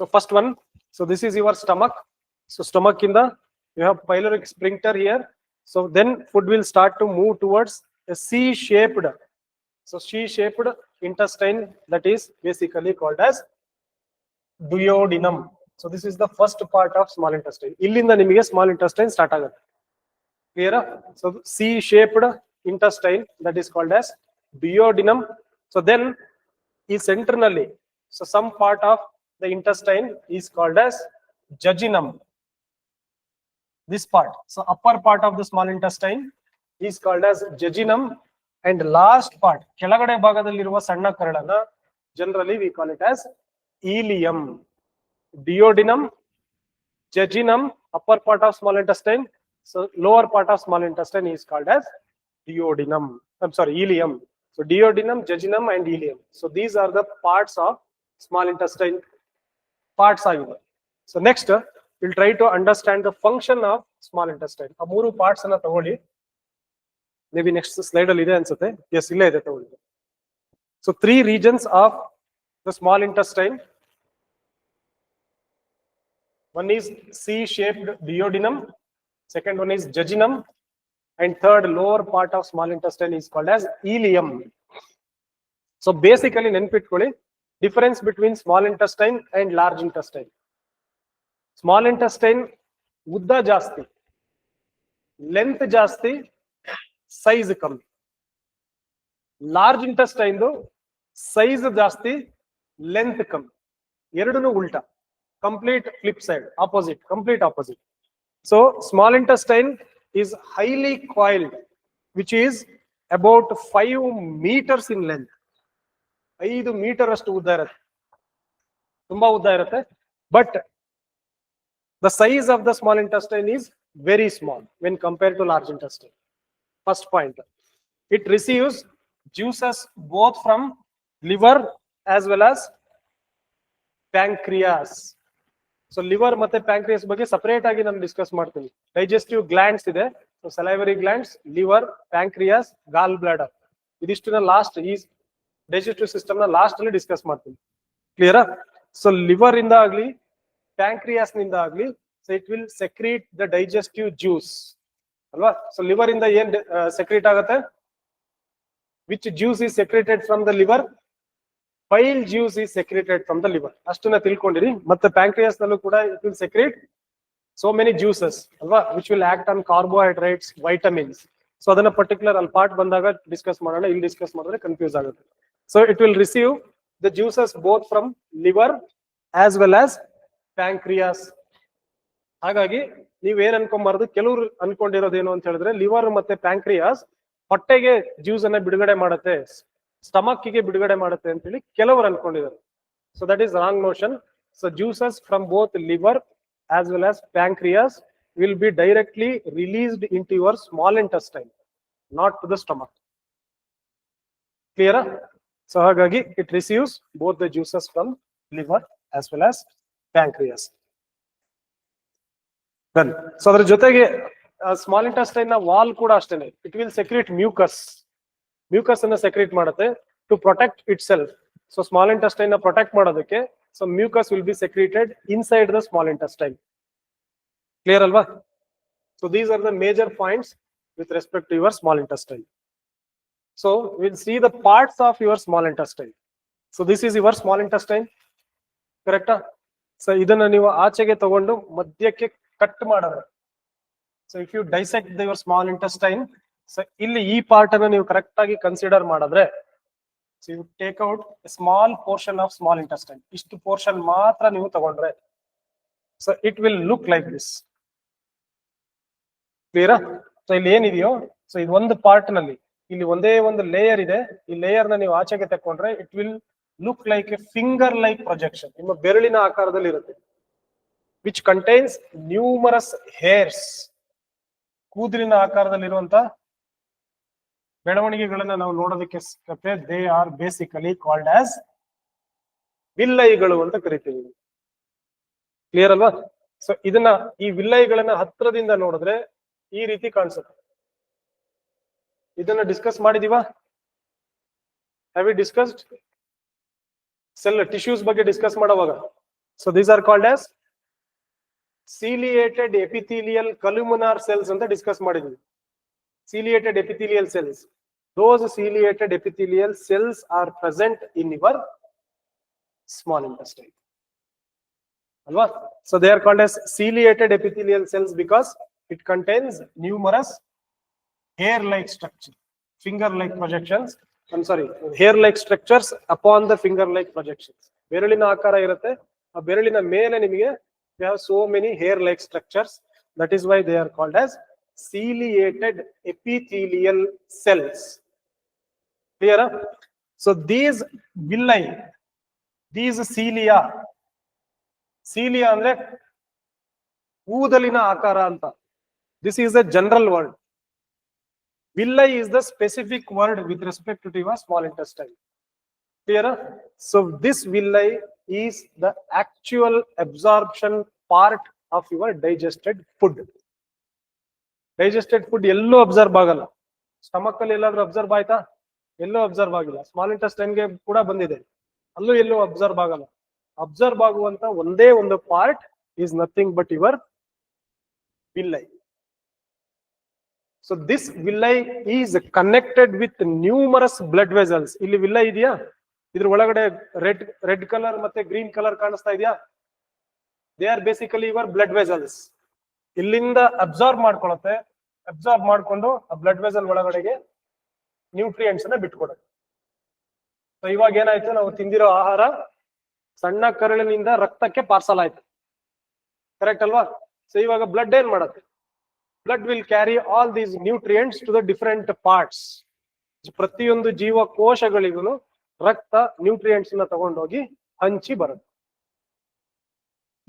So first one, so this is your stomach. So stomach in the, you have pyloric sphincter here. So then food will start to move towards a C-shaped. So C-shaped intestine that is basically called as duodenum. So this is the first part of small intestine. ಇಲ್ಲಿಂದ ನಿಮಗೆ small intestine start ಆಗುತ್ತೆ. Clear? So C-shaped intestine that is called as duodenum. So then ಈ center ನಲ್ಲಿ so some part of the intestine is called as jejunum. This part. So upper part of the small intestine is called as jejunum and last part ಕೆಳಗಡೆ ಭಾಗದಲ್ಲಿರುವ ಸಣ್ಣ ಕರಳನ್ನ generally we call it as ileum. Duodenum, jejunum, upper part of small intestine. So lower part of small intestine is called as duodenum. I'm sorry, ileum. So duodenum, jejunum, and ileum. So these are the parts of small intestine. Parts ಆಗಿದೆ. So next, uh, we'll try to understand the function of small intestine. ಆ ಮೂರು parts ಅನ್ನ ತಗೊಳ್ಳಿ. May be next slide ಅಲ್ಲಿ ಇದೆ ಅನ್ಸುತ್ತೆ. S ಇಲ್ಲೇ ಇದೆ ತಗೊಳ್ಳಿ. So three regions of the small intestine. One is C-shaped duodenum, second one is jejunum, and third lower part of small intestine is called as ileum. So basically ನೆನ್ಪಿಟ್ಕೊಳ್ಳಿ difference between small intestine and large intestine. Small intestine ಉದ್ದ ಜಾಸ್ತಿ length ಜಾಸ್ತಿ size ಕಮ್ಮಿ large intestine size ಜಾಸ್ತಿ length ಕಮ್ಮಿ ಎರಡೂ ಉಲ್ಟಾ complete flip side opposite complete opposite so small intestine is highly coiled, which is about five meters in length. ಐದು metre ಅಷ್ಟು ಉದ್ದ ಇರುತ್ತೆ. ತುಂಬಾ ಉದ್ದ ಇರುತ್ತೆ. But the size of the small intestine is very small when compare to large intestine first point it receives juices both from liver as well as pancreas so liver ಮತ್ತೆ pancreas ಬಗ್ಗೆ separate ಆಗಿ ನಾನು discuss ಮಾಡ್ತೀನಿ. Digestive glands ಇದೆ. So salivary glands liver pancreas gall bladder ಇದಿಷ್ಟು last ಈ digestive ಸಿಸ್ಟಮ್ನ last ಅಲ್ಲಿ ಡಿಸ್ಕಸ್ ಮಾಡ್ತೀನಿ. ಕ್ಲಿಯರಾ ಸೊ ಲಿವರ್ ಇಂದ ಆಗ್ಲಿ ಪ್ಯಾಂಕ್ರಿಯಾಸ್ನಿಂದ ಆಗ್ಲಿ so it will secrete the digestive juice ಅಲ್ವಾ? ಸೊ ಲಿವರ್ ಇಂದ ಏನ್ ಸೆಕ್ರೀಟ್ ಆಗುತ್ತೆ? Which juice is secreted from the liver bile juice is secreted from the liver ಅಷ್ಟನ್ನ ತಿಳ್ಕೊಂಡಿರಿ. ಮತ್ತೆ ಪ್ಯಾಂಕ್ರಿಯಾಸ್ ನಲ್ಲೂ ಕೂಡ it will secrete so many juices ಅಲ್ವಾ? Which will act on carbohydrates vitamins so ಅದನ್ನ ಪರ್ಟಿಕ್ಯುಲರ್ ಅಲ್ಲಿ ಪಾರ್ಟ್ ಬಂದಾಗ ಡಿಸ್ಕಸ್ ಮಾಡೋಣ. ಇಲ್ಲಿ ಡಿಸ್ಕಸ್ ಮಾಡಿದ್ರೆ ಕನ್ಫ್ಯೂಸ್ ಆಗುತ್ತೆ. So it will receive the juices both from liver as well as pancreas ಹಾಗಾಗಿ ನೀವೇನ್ ಅನ್ಕೊಂಬಾರ್ದು, ಕೆಲವ್ರು ಅನ್ಕೊಂಡಿರೋದೇನು ಅಂತ ಹೇಳಿದ್ರೆ ಲಿವರ್ ಮತ್ತೆ ಪ್ಯಾಂಕ್ರಿಯಾಸ್ ಹೊಟ್ಟೆಗೆ ಜ್ಯೂಸ್ ಅನ್ನ ಬಿಡುಗಡೆ ಮಾಡುತ್ತೆ ಸ್ಟಮಕ್ ಬಿಡುಗಡೆ ಮಾಡುತ್ತೆ ಅಂತ ಹೇಳಿ ಕೆಲವರು ಅನ್ಕೊಂಡಿದ್ದಾರೆ. So that is wrong notion so juices from both liver as well as pancreas will be directly released into your small intestine not to the stomach ಕ್ಲಿಯರಾ ಸೊ ಹಾಗಾಗಿ it receives both the juices from liver as well as pancreas done so ಅದ್ರ ಜೊತೆಗೆ small ಇಂಟೆಸ್ಟೈನ್ನ wall ಕೂಡ ಅಷ್ಟೇನೆ. It will secrete mucus mucus ಅನ್ನ secrete ಮಾಡುತ್ತೆ to protect itself so small ಇಂಟೆಸ್ಟೈನ್ನ protect ಮಾಡೋದಕ್ಕೆ so mucus will be secreted inside the small intestine clear ಅಲ್ವಾ? So these are the major points with respect to your small intestine so will see the parts of your small intestine so this is your small intestine correct so ಇದನ್ನ ನೀವು ಆಚೆಗೆ ತಗೊಂಡು ಮಧ್ಯಕ್ಕೆ cut ಮಾಡಿದ್ರೆ so if you dissect your small intestine so ಇಲ್ಲಿ ಈ part ಅನ್ನು ನೀವು ಕರೆಕ್ಟ್ ಆಗಿ ಕನ್ಸಿಡರ್ ಮಾಡಿದ್ರೆ so you take out small portion of small intestine ಇಷ್ಟು ಪೋರ್ಷನ್ ಮಾತ್ರ ನೀವು ತಗೊಂಡ್ರೆ so it will look like this ಕ್ಲಿಯರಾ ಸೊ ಇಲ್ಲಿ ಏನಿದೆಯೋ ಸೊ ಇದು ಒಂದು ಪಾರ್ಟ್ನಲ್ಲಿ. ಇಲ್ಲಿ ಒಂದೇ ಒಂದು ಲೇಯರ್ ಇದೆ. ಈ ಲೇಯರ್ನ ನೀವು ಆಚೆಗೆ ತಕೊಂಡ್ರೆ it will look like a finger like projection ನಿಮ್ಮ ಬೆರಳಿನ ಆಕಾರದಲ್ಲಿ ಇರುತ್ತೆ. ವಿಚ್ ಕಂಟೈನ್ಸ್ ನ್ಯೂಮರಸ್ ಹೇರ್ಸ್ ಕೂದಲಿನ ಆಕಾರದಲ್ಲಿರುವಂತ ಬೆಳವಣಿಗೆಗಳನ್ನ ನಾವು ನೋಡೋದಕ್ಕೆ they are basically called as ವಿಲ್ಲೈಗಳು ಅಂತ ಕರಿತೀವಿ. ಕ್ಲಿಯರ್ ಅಲ್ವಾ? ಸೊ ಇದನ್ನ ಈ ವಿಲ್ಲೈಗಳನ್ನ ಹತ್ರದಿಂದ ನೋಡಿದ್ರೆ ಈ ರೀತಿ ಕಾಣಿಸುತ್ತೆ. ಇದನ್ನ discuss ಮಾಡಿದೀವಾ have you discussed cell tissues ಬಗ್ಗೆ ಡಿಸ್ಕಸ್ ಮಾಡುವಾಗ so these are called as ciliated epithelial columnar cells ಅಂತ ಡಿಸ್ಕಸ್ ಮಾಡಿದ್ವಿ ciliated epithelial cells those ciliated epithelial cells are present in your small intestine alwa so they are called as ciliated epithelial cells because it contains numerous hair like structure finger like projections i'm sorry hair like structures upon the finger like projections ಬೆರಳಿನ ಆಕಾರ ಇರುತ್ತೆ ಆ ಬೆರಳಿನ ಮೇಲೆ ನಿಮಗೆ have so many hair like structures that is why they are called as ciliated epithelial cells clear ah? so these villi these cilia cilia ಅಂದ್ರೆ ಕೂದಲಿನ ಆಕಾರ ಅಂತ this is a general word villi is the specific word with respect to your small intestine clear ah? so this villi is the actual absorption part of your digested food digested food ಎಲ್ಲೂ observe ಆಗಲ್ಲ stomach ಅಲ್ಲಿ ಎಲ್ಲಾದ್ರೂ observe ಆಯ್ತಾ ಎಲ್ಲೂ observe ಆಗಿಲ್ಲ ಸ್ಮಾಲ್ಗೆ ಕೂಡ ಬಂದಿದೆ ಅಲ್ಲೂ ಎಲ್ಲೂ ಅಬ್ಸರ್ವ್ ಆಗಲ್ಲ ಅಬ್ಸರ್ವ್ ಆಗುವಂತ ಒಂದೇ ಒಂದು part is nothing but your villi so this villi is connected with numerous blood vessels ಇಲ್ಲಿ ವಿಲ್ಲೈ ಇದೆಯಾ? ಇದ್ರ ಒಳಗಡೆ ರೆಡ್ ರೆಡ್ ಕಲರ್ ಮತ್ತೆ ಗ್ರೀನ್ ಕಲರ್ ಕಾಣಿಸ್ತಾ ಇದೆಯಾ? They are basically your blood vessels ಇಲ್ಲಿಂದ ಅಬ್ಸಾರ್ಬ್ ಮಾಡ್ಕೊಳತ್ತೆ. ಅಬ್ಸಾರ್ಬ್ ಮಾಡ್ಕೊಂಡು ಆ ಬ್ಲಡ್ ವೆಸಲ್ ಒಳಗಡೆಗೆ ನ್ಯೂಟ್ರಿಯೆಂಟ್ಸ್ ಅನ್ನ ಬಿಟ್ಕೊಡುತ್ತೆ ಸೊ ಇವಾಗ ಏನಾಯ್ತು? ನಾವು ತಿಂದಿರೋ ಆಹಾರ ಸಣ್ಣ ಕರಳಿನಿಂದ ರಕ್ತಕ್ಕೆ ಪಾರ್ಸಲ್ ಆಯ್ತು. ಕರೆಕ್ಟ್ ಅಲ್ವಾ? ಸೊ ಇವಾಗ ಬ್ಲಡ್ ಏನ್ ಮಾಡುತ್ತೆ? Blood will carry all these nutrients to the different parts ಪ್ರತಿಯೊಂದು ಜೀವಕೋಶಗಳಿಗೂ ರಕ್ತ ನ್ಯೂಟ್ರಿಯೆಂಟ್ಸ್ನ ತಗೊಂಡೋಗಿ ಹಂಚಿ ಬರುತ್ತೆ.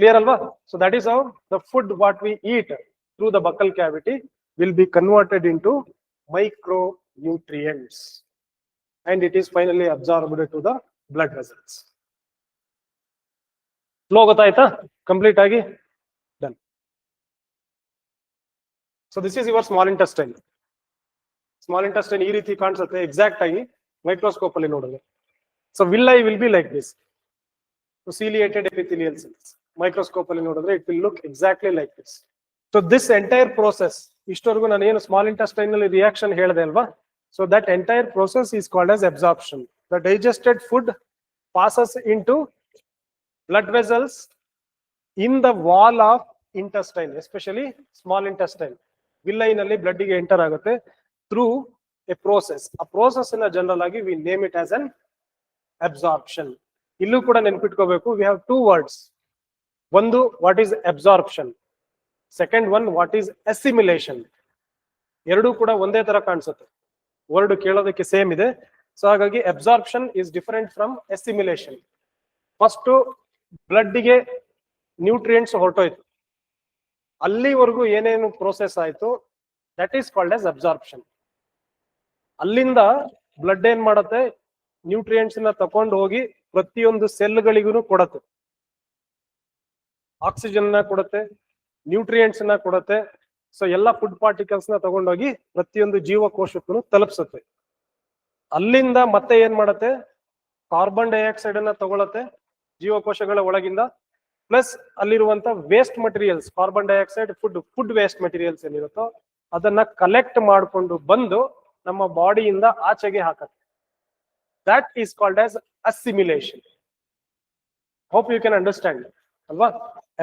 ಕ್ಲಿಯರ್ ಅಲ್ವಾ? So that is our the food what we eat through the buccal cavity will be converted into micronutrients and it is finally absorbed to the blood vessels flow ಗೊತ್ತಾಯ್ತಾ? Complete ಆಗಿ done so this is your small intestine small intestine ಈ ರೀತಿ ಕಾಣಿಸುತ್ತೆ exact ಆಗಿ microscope ಅಲ್ಲಿ ನೋಡಿದ್ರೆ so will I will be like this ciliated epithelial cells microscope ಅಲ್ಲಿ ನೋಡಿದ್ರೆ it will look exactly like this so this entire process ಇಷ್ಟವರೆಗೂ ನಾನು ಏನು ಸ್ಮಾಲ್ ಇಂಟೆಸ್ಟೈನ್ನಲ್ಲಿ ರಿಯಾಕ್ಷನ್ ಹೇಳಿದೆ ಅಲ್ವಾ? So that entire process is called as absorption the digested food passes into blood vessels in the wall of intestine, especially small intestine. ಬ್ಲಡ್ಗೆ blood ಗೆ enter ಆಗುತ್ತೆ through a process ಆ ಪ್ರೋಸೆಸ್ನ ಜನರಲ್ ಆಗಿ we name it as an absorption ಇಲ್ಲೂ ಕೂಡ ನೆನ್ಪಿಟ್ಕೋಬೇಕು we have two words ಒಂದು what is absorption second one what is assimilation ಎರಡೂ ಕೂಡ ಒಂದೇ ತರ ಕಾಣಿಸುತ್ತೆ. ವರ್ಡ್ ಕೇಳೋದಕ್ಕೆ ಸೇಮ್ ಇದೆ. ಸೊ ಹಾಗಾಗಿ absorption is different from assimilation first ಬ್ಲಡ್ಗೆ nutrients ಹೊರಟೋಯ್ತು. ಅಲ್ಲಿವರೆಗೂ ಏನೇನು ಪ್ರೋಸೆಸ್ ಆಯ್ತು that is called as absorption ಅಲ್ಲಿಂದ ಬ್ಲಡ್ ಏನ್ ಮಾಡತ್ತೆ? ನ್ಯೂಟ್ರಿಯೆಂಟ್ಸ್ನ ತಕೊಂಡು ಹೋಗಿ ಪ್ರತಿಯೊಂದು ಸೆಲ್ಗಳಿಗೂ ಕೊಡತ್ತೆ. ಆಕ್ಸಿಜನ್ನ ಕೊಡತ್ತೆ ನ್ಯೂಟ್ರಿಯೆಂಟ್ಸ್ನ ಕೊಡತ್ತೆ ಸೊ ಎಲ್ಲ ಫುಡ್ ಪಾರ್ಟಿಕಲ್ಸ್ನ ತಗೊಂಡೋಗಿ ಪ್ರತಿಯೊಂದು ಜೀವಕೋಶಕ್ಕೂ ತಲುಪಿಸುತ್ತೆ. ಅಲ್ಲಿಂದ ಮತ್ತೆ ಏನ್ ಮಾಡತ್ತೆ? ಕಾರ್ಬನ್ ಡೈಆಕ್ಸೈಡ್ ಅನ್ನ ತಗೊಳತ್ತೆ ಜೀವಕೋಶಗಳ ಒಳಗಿಂದ. ಪ್ಲಸ್ ಅಲ್ಲಿರುವಂತ waste materials carbon dioxide food food waste materials ಏನಿರುತ್ತೋ ಅದನ್ನ ಕಲೆಕ್ಟ್ ಮಾಡಿಕೊಂಡು ಬಂದು ನಮ್ಮ ಬಾಡಿಯಿಂದ ಆಚೆಗೆ ಹಾಕತ್ತೆ. That is called as assimilation hope you can understand ಅಲ್ವಾ?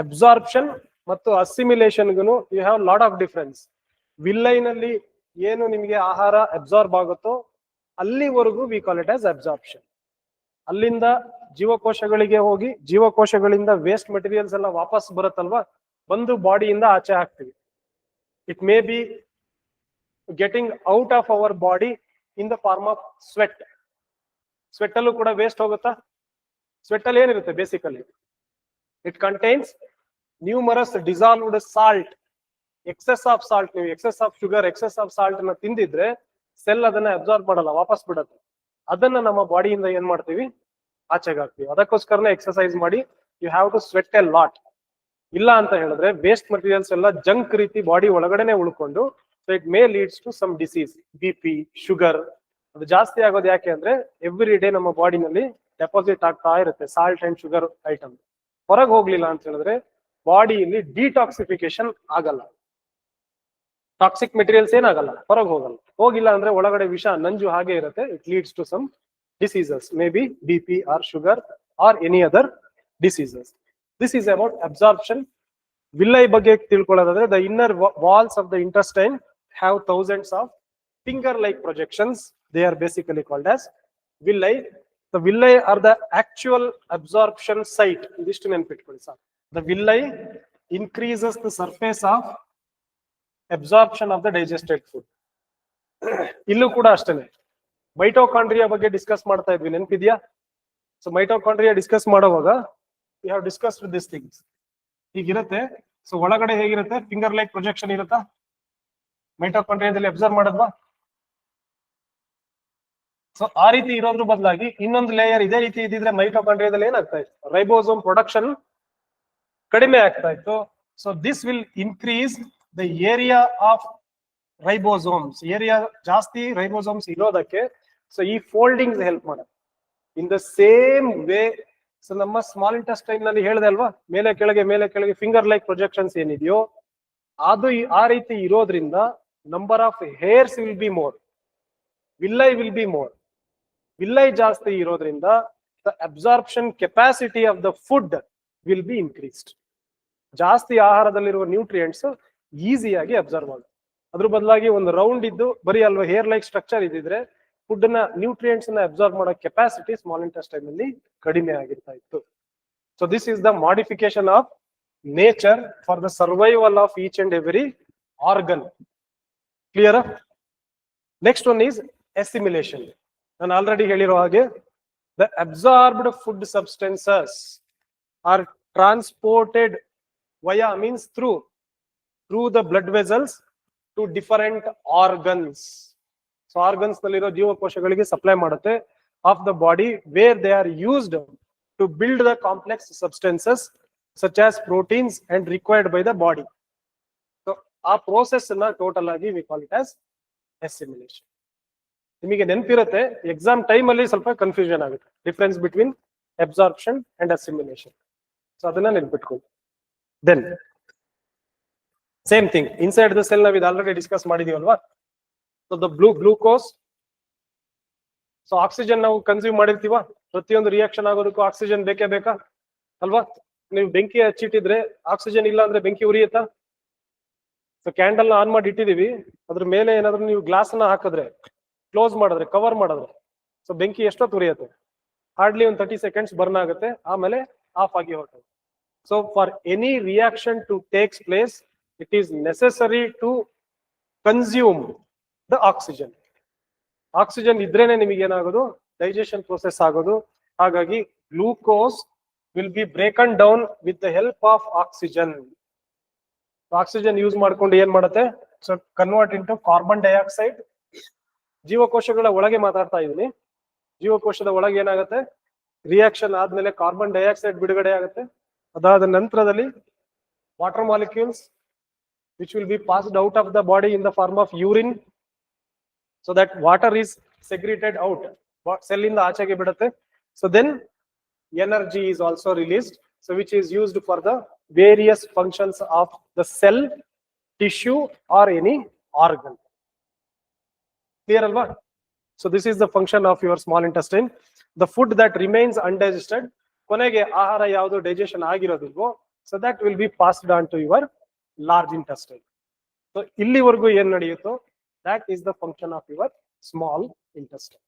ಅಬ್ಸಾರ್ಪ್ಷನ್ ಮತ್ತು ಅಸಿಮ್ಯುಲೇಷನ್ಗೂ you have lot of difference ವಿಲ್ಲೈನಲ್ಲಿ ಏನು ನಿಮಗೆ ಆಹಾರ ಅಬ್ಸಾರ್ಬ್ ಆಗುತ್ತೋ ಅಲ್ಲಿವರೆಗೂ we call it as absorption ಅಲ್ಲಿಂದ ಜೀವಕೋಶಗಳಿಗೆ ಹೋಗಿ ಜೀವಕೋಶಗಳಿಂದ ವೇಸ್ಟ್ ಮೆಟೀರಿಯಲ್ಸ್ ಎಲ್ಲ ವಾಪಸ್ ಬರುತ್ತಲ್ವಾ? ಬಂದು ಬಾಡಿಯಿಂದ ಆಚೆ ಹಾಕ್ತಿವಿ. It may be getting out of our body in the form of sweat sweat ಅಲ್ಲೂ ಕೂಡ ವೇಸ್ಟ್ ಹೋಗುತ್ತಾ? ಸ್ವೆಟ್ ಅಲ್ಲಿ ಏನಿರುತ್ತೆ basically it contains numerous dissolved salt excess of salt ನೀವು excess of sugar excess of ಸಾಲ್ಟ್ನ ತಿಂದಿದ್ರೆ ಸೆಲ್ ಅದನ್ನ absorb ಮಾಡಲ್ಲ, ವಾಪಸ್ ಬಿಡುತ್ತೆ. ಅದನ್ನ ನಮ್ಮ ಬಾಡಿಯಿಂದ ಏನ್ ಮಾಡ್ತೀವಿ? ಆಚೆಗೆ ಹಾಕ್ತೀವಿ. ಅದಕ್ಕೋಸ್ಕರನೇ ಎಕ್ಸಸೈಸ್ ಮಾಡಿ you have to sweat a lot ಇಲ್ಲ ಅಂತ ಹೇಳಿದ್ರೆ ವೇಸ್ಟ್ ಮಟೀರಿಯಲ್ಸ್ ಎಲ್ಲ ಜಂಕ್ ರೀತಿ ಬಾಡಿ ಒಳಗಡೆನೆ ಉಳ್ಕೊಂಡು so it may leads to some disease B P sugar ಅದು ಜಾಸ್ತಿ ಆಗೋದು ಯಾಕೆ ಅಂದ್ರೆ ಎವ್ರಿ ಡೇ ನಮ್ಮ ಬಾಡಿನಲ್ಲಿ ಡೆಪಾಸಿಟ್ ಆಗ್ತಾ ಇರುತ್ತೆ ಸಾಲ್ಟ್ ಅಂಡ್ ಶುಗರ್ ಐಟಮ್ ಹೊರಗೆ ಹೋಗ್ಲಿಲ್ಲ ಅಂತ ಹೇಳಿದ್ರೆ ಬಾಡಿಯಲ್ಲಿ ಡಿಟಾಕ್ಸಿಫಿಕೇಶನ್ ಆಗಲ್ಲ. ಟಾಕ್ಸಿಕ್ ಮೆಟೀರಿಯಲ್ಸ್ ಏನಾಗಲ್ಲ, ಹೊರಗೆ ಹೋಗಲ್ಲ. ಹೋಗಿಲ್ಲ ಅಂದ್ರೆ ಒಳಗಡೆ ವಿಷ ನಂಜು ಹಾಗೆ ಇರುತ್ತೆ. It leads to some diseases may be B P or sugar or any other diseases this is about absorption villi ಬಗ್ಗೆ ತಿಳ್ಕೊಳ್ಳೋದಾದ್ರೆ the inner walls of the intestine have thousands of finger like projections they are basically called as villi the villi are the actual absorption site ಇದಿಷ್ಟು ನೆನ್ಪಿಟ್ಕೊಳ್ಳಿ ಸಾಕು. The villi increases the surface of absorption of the digested food ಇಲ್ಲೂ ಕೂಡ ಅಷ್ಟೇನೆ. Mitochondria ಬಗ್ಗೆ discuss ಮಾಡ್ತಾ ಇದ್ವಿ. ನೆನಪಿದ್ಯಾ? ಸೊ ಮೈಟೋಕಾಂಡ್ರಿಯಾ ಡಿಸ್ಕಸ್ ಮಾಡುವಾಗ you have discussed this things ಹೀಗಿರುತ್ತೆ. So ಒಳಗಡೆ ಹೇಗಿರುತ್ತೆ? ಫಿಂಗರ್ ಲೈಕ್ ಪ್ರೊಜೆಕ್ಷನ್ ಇರುತ್ತಾ? ಮೈಟೋಕಾಂಡ್ರಿಯಾದಲ್ಲಿ ಅಬ್ಸರ್ವ್ ಮಾಡಿದ್ವಾ? ಸೊ ಆ ರೀತಿ ಇರೋದ್ರ ಬದಲಾಗಿ ಇನ್ನೊಂದು ಲೇಯರ್ ಇದೇ ರೀತಿ ಇದ್ದಿದ್ರೆ ಮೈಟೋಕಾಂಡ್ರಿಯಾದಲ್ಲಿ ಏನಾಗ್ತಾ ಇತ್ತು? ರೈಬೋಸೋಮ್ ಪ್ರೊಡಕ್ಷನ್ ಕಡಿಮೆ ಆಗ್ತಾ ಇತ್ತು. So this will increase the area of ribosomes area ಜಾಸ್ತಿ ರೈಬೋಸೋಮ್ಸ್ ಇರೋದಕ್ಕೆ ಸೊ ಈ ಫೋಲ್ಡಿಂಗ್ಸ್ ಹೆಲ್ಪ್ ಮಾಡುತ್ತೆ in the same way so ನಮ್ಮ ಸ್ಮಾಲ್ ಇಂಟೆಸ್ಟೈನ್ನಲ್ಲಿ ಹೇಳಿದೆ ಅಲ್ವಾ? ಮೇಲೆ ಕೆಳಗೆ ಮೇಲೆ ಕೆಳಗೆ ಫಿಂಗರ್ ಲೈಕ್ ಪ್ರೊಜೆಕ್ಷನ್ಸ್ ಏನಿದೆಯೋ, ಅದು ಆ ರೀತಿ ಇರೋದ್ರಿಂದ number of hairs will be more villi will be more villi ಜಾಸ್ತಿ ಇರೋದ್ರಿಂದ the absorption capacity of the food will be increased ಜಾಸ್ತಿ ಆಹಾರದಲ್ಲಿರುವ ನ್ಯೂಟ್ರಿಯೆಂಟ್ಸ್ ಈಸಿಯಾಗಿ ಅಬ್ಸರ್ವ್ ಆಗುತ್ತೆ ಅದ್ರ ಬದಲಾಗಿ ಒಂದು ರೌಂಡ್ ಇದ್ದು ಬರೀ ಅಲ್ವಾ ಹೇರ್ ಲೈಕ್ ಸ್ಟ್ರಕ್ಚರ್ ಇದ್ದಿದ್ರೆ ಫುಡ್ನ ನ್ಯೂಟ್ರಿಯೆಂಟ್ಸ್ನ ಅಬ್ಸರ್ವ್ ಮಾಡೋ ಕೆಪಾಸಿಟಿ ಸ್ಮಾಲ್ ಇಂಟೆಸ್ಟೈನ್ ಅಲ್ಲಿ ಕಡಿಮೆ ಆಗಿರ್ತಾ ಇತ್ತು. So this is the modification of nature for the survival of each and every organ clear next one is stimulation ನಾನು ಆಲ್ರೆಡಿ ಹೇಳಿರೋ ಹಾಗೆ the absorbed food substances are transported via means through through the blood vessels to different organs so organs ನಲ್ಲಿರೋ ಜೀವಕೋಶಗಳಿಗೆ supply ಮಾಡುತ್ತೆ of the body where they are used to build the complex substances such as proteins and required by the body so ಆ ಪ್ರೋಸೆಸ್ನ total ಆಗಿ we call it as assimilation ನಿಮಗೆ ನೆನಪಿರುತ್ತೆ exam time ಅಲ್ಲಿ ಸ್ವಲ್ಪ ಕನ್ಫ್ಯೂಷನ್ ಆಗುತ್ತೆ. Difference between absorption and assimilation so ಅದನ್ನ ನೆನ್ಪಿಟ್ಕೊಳ್ಳಿ. Then same thing inside the cell ನಾವು ಇದು already discuss ಮಾಡಿದೀವಲ್ವಾ? So the blue glucose so oxygen ನಾವು ಕನ್ಸ್ಯೂಮ್ ಮಾಡಿರ್ತೀವ? ಪ್ರತಿಯೊಂದು ರಿಯಾಕ್ಷನ್ ಆಗೋದಕ್ಕೂ ಆಕ್ಸಿಜನ್ ಬೇಕೇ ಬೇಕಾ? ಅಲ್ವಾ? ನೀವು ಬೆಂಕಿ ಹಚ್ಚಿಟ್ಟಿದ್ರೆ ಆಕ್ಸಿಜನ್ ಇಲ್ಲ ಅಂದ್ರೆ ಬೆಂಕಿ ಉರಿಯುತ್ತಾ? ಸೊ ಕ್ಯಾಂಡಲ್ ಆನ್ ಮಾಡಿ ಇಟ್ಟಿದೀವಿ. ಅದ್ರ ಮೇಲೆ ಏನಾದ್ರೂ ನೀವು ಗ್ಲಾಸ್ನ ಹಾಕಿದ್ರೆ ಕ್ಲೋಸ್ ಮಾಡಿದ್ರೆ ಕವರ್ ಮಾಡಿದ್ರೆ ಸೊ ಬೆಂಕಿ ಎಷ್ಟೊತ್ತು ಉರಿಯುತ್ತೆ? ಹಾರ್ಡ್ಲಿ ಒಂದು ತರ್ಟಿ ಸೆಕೆಂಡ್ಸ್ ಬರ್ನ್ ಆಗುತ್ತೆ. ಆಮೇಲೆ ಆಫ್ ಆಗಿ ಹೊರಟು. So for any reaction to takes place it is necessary to consume the oxygen oxygen ಇದ್ರೇನೆ ನಿಮಗೆ ಏನಾಗೋದು ಡೈಜೆಷನ್ ಪ್ರೊಸೆಸ್ ಆಗೋದು. ಹಾಗಾಗಿ glucose will be broken down with the help of oxygen oxygen use ಮಾಡ್ಕೊಂಡು ಏನ್ ಮಾಡುತ್ತೆ? So convert into carbon dioxide ಜೀವಕೋಶಗಳ ಒಳಗೆ ಮಾತಾಡ್ತಾ ಇದೀನಿ ಜೀವಕೋಶದ ಒಳಗೆ ಏನಾಗುತ್ತೆ? ರಿಯಾಕ್ಷನ್ ಆದ್ಮೇಲೆ ಕಾರ್ಬನ್ ಡೈಆಕ್ಸೈಡ್ ಬಿಡುಗಡೆ ಆಗುತ್ತೆ. ಅದಾದ ನಂತರದಲ್ಲಿ water molecules which will be passed out of the body in the form of urine so that water is segregated out cell in the ಆಚೆಗೆ ಬಿಡುತ್ತೆ so then energy is also released so which is used for the various functions of the cell tissue or any organ clear alva so this is the function of your small intestine the food that remains undigested ಕೊನೆಗೆ ಆಹಾರ ಯಾವುದು digestion ಆಗಿರೋದಿಲ್ವೋ so that will be passed on to your large intestine so ಇಲ್ಲಿವರೆಗೂ ಏನ್ ನಡೆಯುತ್ತೋ that is the function of your small intestine